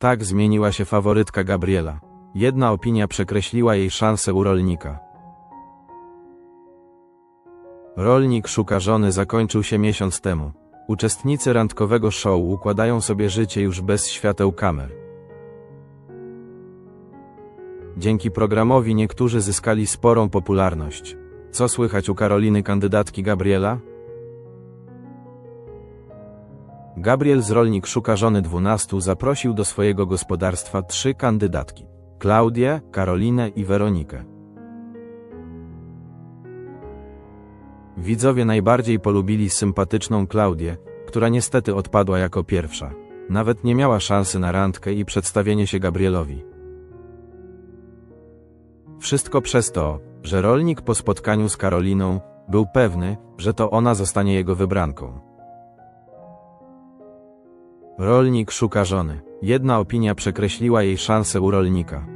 Tak zmieniła się faworytka Gabriela. Jedna opinia przekreśliła jej szansę u rolnika. Rolnik szuka żony zakończył się miesiąc temu. Uczestnicy randkowego show układają sobie życie już bez świateł kamer. Dzięki programowi niektórzy zyskali sporą popularność. Co słychać u Karoliny kandydatki Gabriela? Gabriel z Rolnik szuka żony 12 zaprosił do swojego gospodarstwa trzy kandydatki. Klaudię, Karolinę i Weronikę. Widzowie najbardziej polubili sympatyczną Klaudię, która niestety odpadła jako pierwsza. Nawet nie miała szansy na randkę i przedstawienie się Gabrielowi. Wszystko przez to, że rolnik po spotkaniu z Karoliną był pewny, że to ona zostanie jego wybranką. Rolnik szuka żony. Jedna opinia przekreśliła jej szansę u rolnika.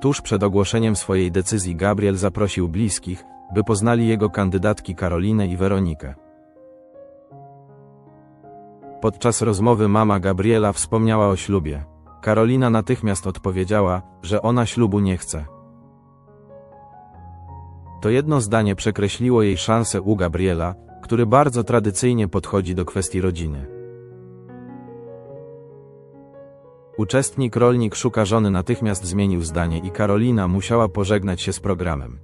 Tuż przed ogłoszeniem swojej decyzji Gabriel zaprosił bliskich, by poznali jego kandydatki Karolinę i Weronikę. Podczas rozmowy mama Gabriela wspomniała o ślubie. Karolina natychmiast odpowiedziała, że ona ślubu nie chce. To jedno zdanie przekreśliło jej szansę u Gabriela, który bardzo tradycyjnie podchodzi do kwestii rodziny. Uczestnik rolnik szuka żony natychmiast zmienił zdanie i Karolina musiała pożegnać się z programem.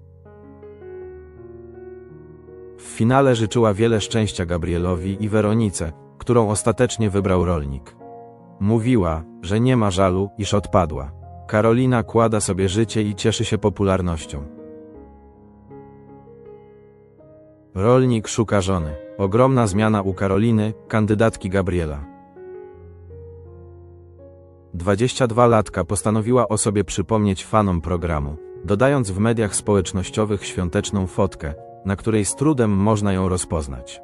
W finale życzyła wiele szczęścia Gabrielowi i Weronice, którą ostatecznie wybrał rolnik. Mówiła, że nie ma żalu, iż odpadła. Karolina kłada sobie życie i cieszy się popularnością. Rolnik szuka żony. Ogromna zmiana u Karoliny, kandydatki Gabriela. 22-latka postanowiła o sobie przypomnieć fanom programu, dodając w mediach społecznościowych świąteczną fotkę, na której z trudem można ją rozpoznać.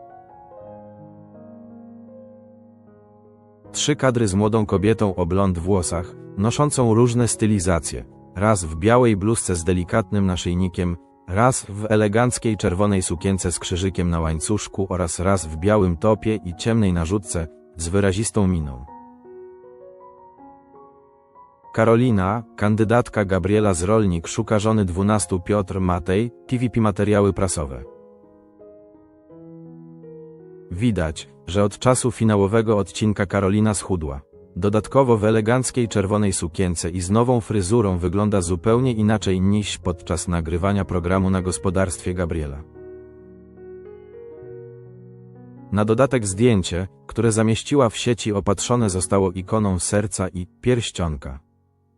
Trzy kadry z młodą kobietą o blond włosach, noszącą różne stylizacje, raz w białej bluzce z delikatnym naszyjnikiem, raz w eleganckiej czerwonej sukience z krzyżykiem na łańcuszku oraz raz w białym topie i ciemnej narzutce z wyrazistą miną. Karolina, kandydatka Gabriela z Rolnik szuka żony 12 Piotr Matej, TVP materiały prasowe. Widać, że od czasu finałowego odcinka Karolina schudła. Dodatkowo w eleganckiej czerwonej sukience i z nową fryzurą wygląda zupełnie inaczej niż podczas nagrywania programu na gospodarstwie Gabriela. Na dodatek zdjęcie, które zamieściła w sieci opatrzone zostało ikoną serca i pierścionka.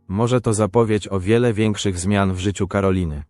Może to zapowiedź o wiele większych zmian w życiu Karoliny.